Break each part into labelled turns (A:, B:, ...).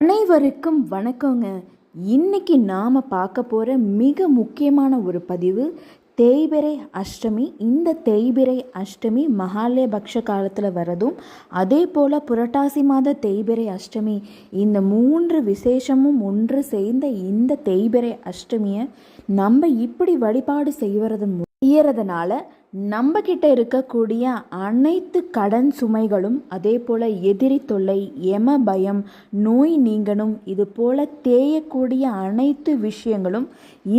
A: அனைவருக்கும் வணக்கங்க. இன்னைக்கு நாம் பார்க்க போகிற மிக முக்கியமான ஒரு பதிவு தேய்பிறை அஷ்டமி. இந்த தேய்பிறை அஷ்டமி மகாலயபக்ஷ காலத்தில் வரதும் அதே போல் புரட்டாசி மாத தேய்பிறை அஷ்டமி. இந்த மூன்று விசேஷமும் ஒன்று சேர்ந்த இந்த தேய்பிறை அஷ்டமியை நம்ம இப்படி வழிபாடு செய்வது செய்யறதுனால நம்ம கிட்ட இருக்கக்கூடிய அனைத்து கடன் சுமைகளும் அதே போல் எதிரி தொல்லை எம பயம் நோய் நீங்கணும் இது போல் தேயக்கூடிய அனைத்து விஷயங்களும்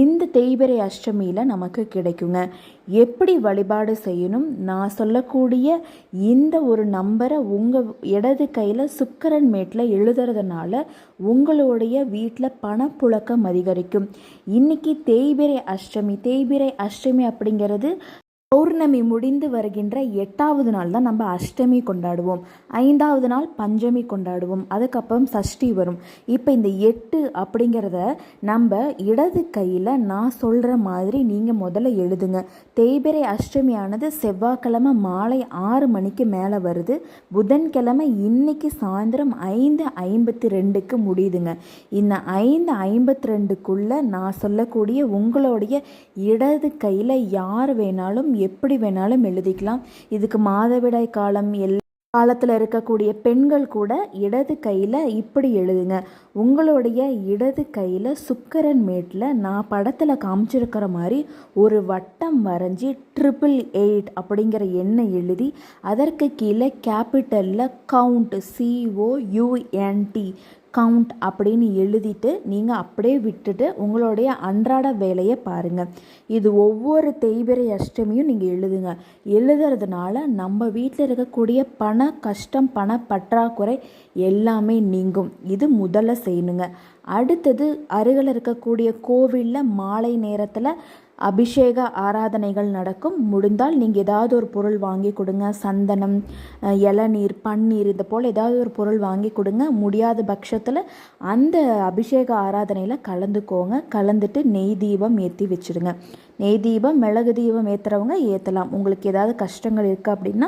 A: இந்த தேய்பிரை அஷ்டமியில் நமக்கு கிடைக்குங்க. எப்படி வழிபாடு செய்யணும்? நான் சொல்லக்கூடிய இந்த ஒரு நம்பரை உங்கள் இடது கையில் சுக்கரன் மேட்டில் எழுதுறதுனால உங்களுடைய வீட்டில் பணப்புழக்கம் அதிகரிக்கும். இன்றைக்கி தேய்பிரை அஷ்டமி தேய்பிரை அஷ்டமி அப்படிங்கிறது பௌர்ணமி முடிந்து வருகின்ற எட்டாவது நாள் தான் நம்ம அஷ்டமி கொண்டாடுவோம். ஐந்தாவது நாள் பஞ்சமி கொண்டாடுவோம். அதுக்கப்புறம் சஷ்டி வரும். இப்போ இந்த எட்டு அப்படிங்கிறத நம்ம இடது கையில் நான் சொல்கிற மாதிரி நீங்கள் முதல்ல எழுதுங்க. தேய்பிறை அஷ்டமியானது செவ்வாய்க்கிழமை மாலை ஆறு மணிக்கு மேலே வருது. புதன்கிழமை இன்னைக்கு சாயந்தரம் ஐந்து ஐம்பத்தி ரெண்டுக்கு முடியுதுங்க. இந்த ஐந்து ஐம்பத்தி ரெண்டுக்குள்ளே நான் சொல்லக்கூடிய உங்களுடைய இடது கையில் யார் வேணாலும் எப்படி வேணாலும் எழுதிக்கலாம். இதுக்கு மாதவிடாய் காலம் எல்லா காலத்தில் இருக்கக்கூடிய பெண்கள் கூட இடது கையில் இப்படி எழுதுங்க. உங்களுடைய இடது கையில் சுக்கரன் மேட்டில் நான் படத்தில் காமிச்சிருக்கிற மாதிரி ஒரு வட்டம் வரைஞ்சி ட்ரிபிள் எயிட் அப்படிங்கிற எண்ணை எழுதி அதற்கு கீழே கேபிட்டலில் count C O U N T count அப்படின்னு எழுதிட்டு நீங்கள் அப்படியே விட்டுட்டு உங்களுடைய அன்றாட வேலையை பாருங்கள் இது ஒவ்வொரு தேய்பிறை அஷ்டமியும் நீங்கள் எழுதுங்க. எழுதுறதுனால நம்ம வீட்டில் இருக்கக்கூடிய பண கஷ்டம் பண பற்றாக்குறை எல்லாமே நீங்கும். இது முதல்ல செய்யணுங்க. அடுத்தது அருகில் இருக்கக்கூடிய கோவிலில் மாலை நேரத்தில் அபிஷேக ஆராதனைகள் நடக்கும். முடிந்தால் நீங்கள் ஏதாவது ஒரு பொருள் வாங்கி கொடுங்க. சந்தனம் இளநீர் பன்னீர் இது போல் ஏதாவது ஒரு பொருள் வாங்கி கொடுங்க. முடியாத பட்சத்தில் அந்த அபிஷேக ஆராதனையில் கலந்துக்கோங்க. கலந்துட்டு நெய் தீபம் ஏற்றி வச்சுடுங்க நெய் தீபம் மிளகு தீபம் ஏற்றுறவங்க ஏற்றலாம் உங்களுக்கு ஏதாவது கஷ்டங்கள் இருக்குது அப்படின்னா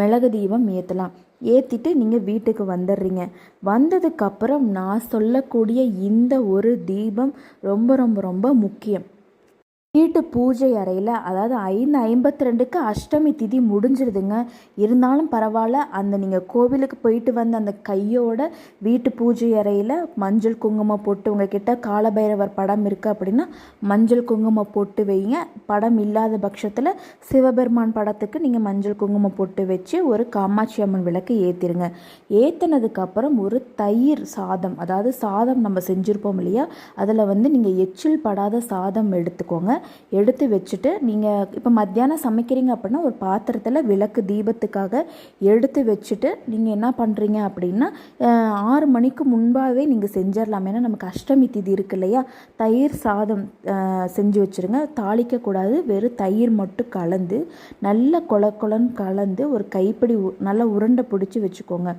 A: மிளகு தீபம் ஏற்றலாம் ஏற்றிட்டு நீங்கள் வீட்டுக்கு வந்துடுறீங்க. வந்ததுக்கப்புறம் நான் சொல்லக்கூடிய இந்த ஒரு தீபம் ரொம்ப ரொம்ப ரொம்ப முக்கியம். வீட்டு பூஜை அறையில் அதாவது ஐந்து ஐம்பத்தி ரெண்டுக்கு அஷ்டமி திதி முடிஞ்சிருதுங்க. இருந்தாலும் பரவாயில்ல அந்த நீங்கள் கோவிலுக்கு போயிட்டு வந்த அந்த கையோட வீட்டு பூஜை அறையில் மஞ்சள் குங்குமம் போட்டு உங்ககிட்ட காலபைரவர் படம் இருக்குது அப்படின்னா மஞ்சள் குங்குமம் போட்டு வைங்க. படம் இல்லாத பட்சத்தில் சிவபெருமான் படத்துக்கு நீங்கள் மஞ்சள் குங்குமம் போட்டு வச்சு ஒரு காமாட்சி அம்மன் விளக்கு ஏற்றிருங்க ஏற்றினதுக்கப்புறம் ஒரு தயிர் சாதம் அதாவது சாதம் நம்ம செஞ்சுருப்போம் இல்லையா? அதில் வந்து நீங்கள் எச்சில் படாத சாதம் எடுத்துக்கோங்க. எடுத்து வச்சுட்டு நீங்கள் இப்போ மத்தியானம் சமைக்கிறீங்க அப்படின்னா ஒரு பாத்திரத்தில் விளக்கு தீபத்துக்காக எடுத்து வச்சுட்டு நீங்கள் என்ன பண்ணுறீங்க அப்படின்னா ஆறு மணிக்கு முன்பாகவே நீங்கள் செஞ்சிடலாம். ஏன்னா நமக்கு அஷ்டமி திதி இருக்கு இல்லையா? தயிர் சாதம் செஞ்சு வச்சுருங்க. தாளிக்கக்கூடாது வெறும் தயிர் மட்டும் கலந்து நல்ல கொல கொலன்னு கலந்து ஒரு கைப்பிடி நல்லா உருண்டை பிடிச்சி வச்சுக்கோங்க.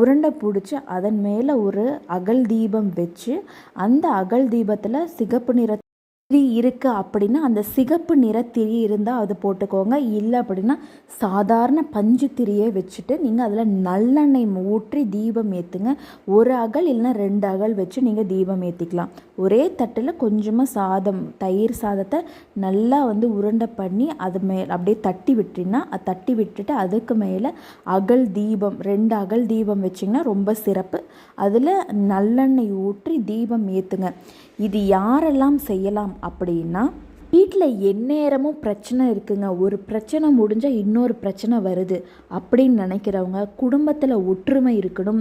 A: உருண்டை பிடிச்சி அதன் மேலே ஒரு அகல் தீபம் வச்சு அந்த அகல் தீபத்தில் சிகப்பு நிற திரி இருக்குது அப்படின்னா அந்த சிகப்பு நிற திரி இருந்தால் அது போட்டுக்கோங்க. இல்லை அப்படின்னா சாதாரண பஞ்சு திரியை வச்சுட்டு நீங்கள் அதில் நல்லெண்ணெய் ஊற்றி தீபம் ஏற்றுங்க ஒரு அகல் இல்லைன்னா ரெண்டு அகல் வச்சு நீங்கள் தீபம் ஏற்றிக்கலாம் ஒரே தட்டில் கொஞ்சமாக சாதம் தயிர் சாதத்தை நல்லா வந்து உருண்டை பண்ணி அது மே அப்படியே தட்டி விட்டிங்கன்னா அது தட்டி விட்டுட்டு அதுக்கு மேலே அகல் தீபம் ரெண்டு அகல் தீபம் வச்சிங்கன்னா ரொம்ப சிறப்பு. அதில் நல்லெண்ணெய் ஊற்றி தீபம் ஏற்றுங்க இது யாரெல்லாம் செய்யலாம்? அப்படின்னா வீட்டில் எந்நேரமும் பிரச்சனை இருக்குங்க. ஒரு பிரச்சனை முடிஞ்சால் இன்னொரு பிரச்சனை வருது அப்படின்னு நினைக்கிறவங்க குடும்பத்தில் ஒற்றுமை இருக்கணும்.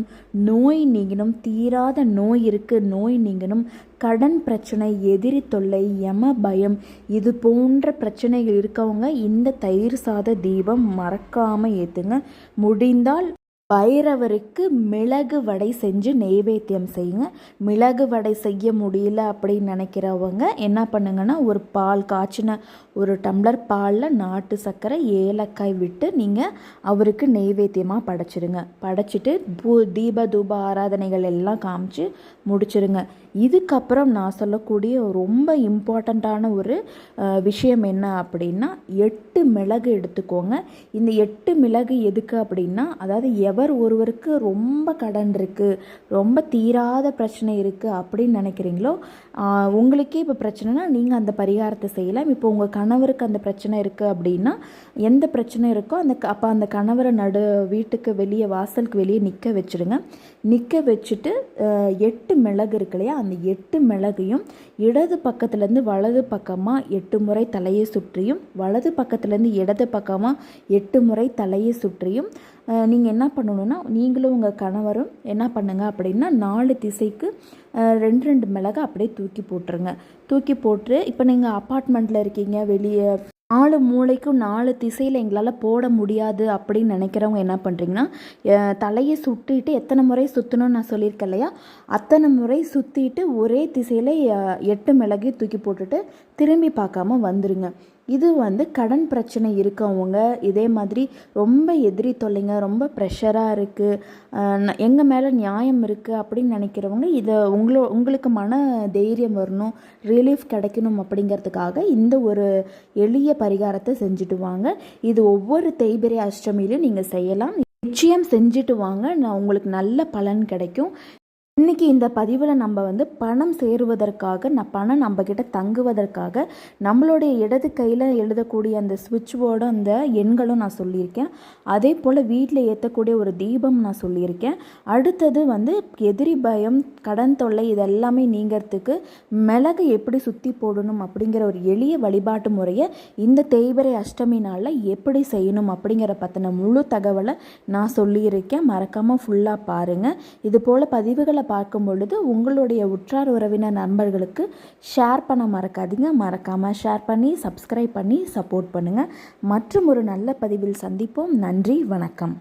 A: நோய் நீங்கணும். தீராத நோய் இருக்குது நோய் நீங்கணும். கடன் பிரச்சனை எதிரி தொல்லை யம பயம் இது போன்ற பிரச்சனைகள் இருக்கவங்க இந்த தயிர் சாத தீபம் மறக்காமல் ஏற்றுங்க முடிந்தால் பைரவருக்கு மிளகு வடை செஞ்சு நெய்வேத்தியம் செய்யுங்க. மிளகு வடை செய்ய முடியல அப்படின்னு நினைக்கிறவங்க என்ன பண்ணுங்கன்னா ஒரு பால் காய்ச்சின ஒரு டம்ளர் பாலில் நாட்டு சர்க்கரை ஏலக்காய் விட்டு நீங்கள் அவருக்கு நெய்வேத்தியமாக படைச்சிடுங்க படைச்சிட்டு பூ தீப தூப ஆராதனைகள் எல்லாம் காமிச்சு முடிச்சிடுங்க இதுக்கப்புறம் நான் சொல்லக்கூடிய ரொம்ப இம்பார்ட்டண்ட்டான ஒரு விஷயம் என்ன அப்படின்னா எட்டு மிளகு எடுத்துக்கோங்க. இந்த எட்டு மிளகு எதுக்கு அப்படின்னா அதாவது எவர் ஒருவருக்கு ரொம்ப கடன் இருக்குது ரொம்ப தீராத பிரச்சனை இருக்குது அப்படின்னு நினைக்கிறீங்களோ உங்களுக்கே இப்போ பிரச்சனைனா நீங்கள் அந்த பரிகாரத்தை செய்யலாம். இப்போ உங்கள் கணவருக்கு அந்த பிரச்சனை இருக்குது அப்படின்னா எந்த பிரச்சனை இருக்கோ அந்த க- அப்போ அந்த கணவரை நடு வீட்டுக்கு வெளியே வாசலுக்கு வெளியே நிற்க வச்சுடுங்க. நிற்க வச்சுட்டு எட்டு மிளகு இருக்கு இல்லையா அந்த எட்டு மிளகையும் இடது பக்கத்துலேருந்து வலது பக்கமாக எட்டு முறை தலையை சுற்றியும் வலது பக்கத்துலேருந்து இடது பக்கமாக எட்டு முறை தலையை சுற்றியும் நீங்கள் என்ன பண்ணணுன்னா நீங்களும் உங்கள் கணவரும் என்ன பண்ணுங்க அப்படின்னா நாலு திசைக்கு ரெண்டு ரெண்டு மிளகை அப்படியே தூக்கி போட்டுருங்க. தூக்கி போட்டு இப்போ நீங்கள் அப்பார்ட்மெண்ட்டில் இருக்கீங்க வெளியே நாலு மூளைக்கும் நாலு திசையில் எங்களால் போட முடியாது அப்படின்னு நினைக்கிறவங்க என்ன பண்ணுறீங்கன்னா தலையை சுற்றிட்டு எத்தனை முறை சுற்றணும்னு நான் சொல்லியிருக்கேன் இல்லையா? அத்தனை முறை சுற்றிட்டு ஒரே திசையில் எட்டு மிளகையும் தூக்கி போட்டுட்டு திரும்பி பார்க்காம வந்துடுங்க இது வந்து கடன் பிரச்சனை இருக்கவங்க இதே மாதிரி ரொம்ப எதிரி தொல்லைங்க ரொம்ப ப்ரெஷராக இருக்குது எங்கள் மேலே நியாயம் இருக்குது அப்படின்னு நினைக்கிறவங்க இதை உங்களோ உங்களுக்கு மன தைரியம் வரணும் ரிலீஃப் கிடைக்கணும் அப்படிங்கிறதுக்காக இந்த ஒரு எளிய பரிகாரத்தை செஞ்சுட்டு வாங்க. இது ஒவ்வொரு தேய்பிரை அஷ்டமியிலும் நீங்கள் செய்யலாம். நிச்சயம் செஞ்சுட்டு வாங்க. நான் உங்களுக்கு நல்ல பலன் கிடைக்கும். இன்றைக்கி இந்த பதிவில் நம்ம வந்து பணம் சேருவதற்காக நான் பணம் நம்மக்கிட்ட தங்குவதற்காக நம்மளுடைய இடது கையில் எழுதக்கூடிய அந்த சுவிட்ச் போர்டும் அந்த எண்களும் நான் சொல்லியிருக்கேன். அதே போல் வீட்டில் ஏற்றக்கூடிய ஒரு தீபம் நான் சொல்லியிருக்கேன். அடுத்தது வந்து எதிரி பயம் கடன் தொல்லை இதெல்லாமே நீங்கிறதுக்கு மிளகு எப்படி சுற்றி போடணும் அப்படிங்கிற ஒரு எளிய வழிபாட்டு முறையை இந்த தேய்பிரை அஷ்டமி நாளில் எப்படி செய்யணும் அப்படிங்கிற பற்றின முழு தகவலை நான் சொல்லியிருக்கேன். மறக்காமல் ஃபுல்லாக பாருங்கள் இது போல் பதிவுகளை பார்க்கும் பொழுது உங்களுடைய உற்றார் உறவினர் நண்பர்களுக்கு ஷேர் பண்ண மறக்காதீங்க. மறக்காமல் ஷேர் பண்ணி சப்ஸ்கிரைப் பண்ணி சப்போர்ட் பண்ணுங்கள் மற்றும் ஒரு நல்ல பதிவில் சந்திப்போம். நன்றி வணக்கம்.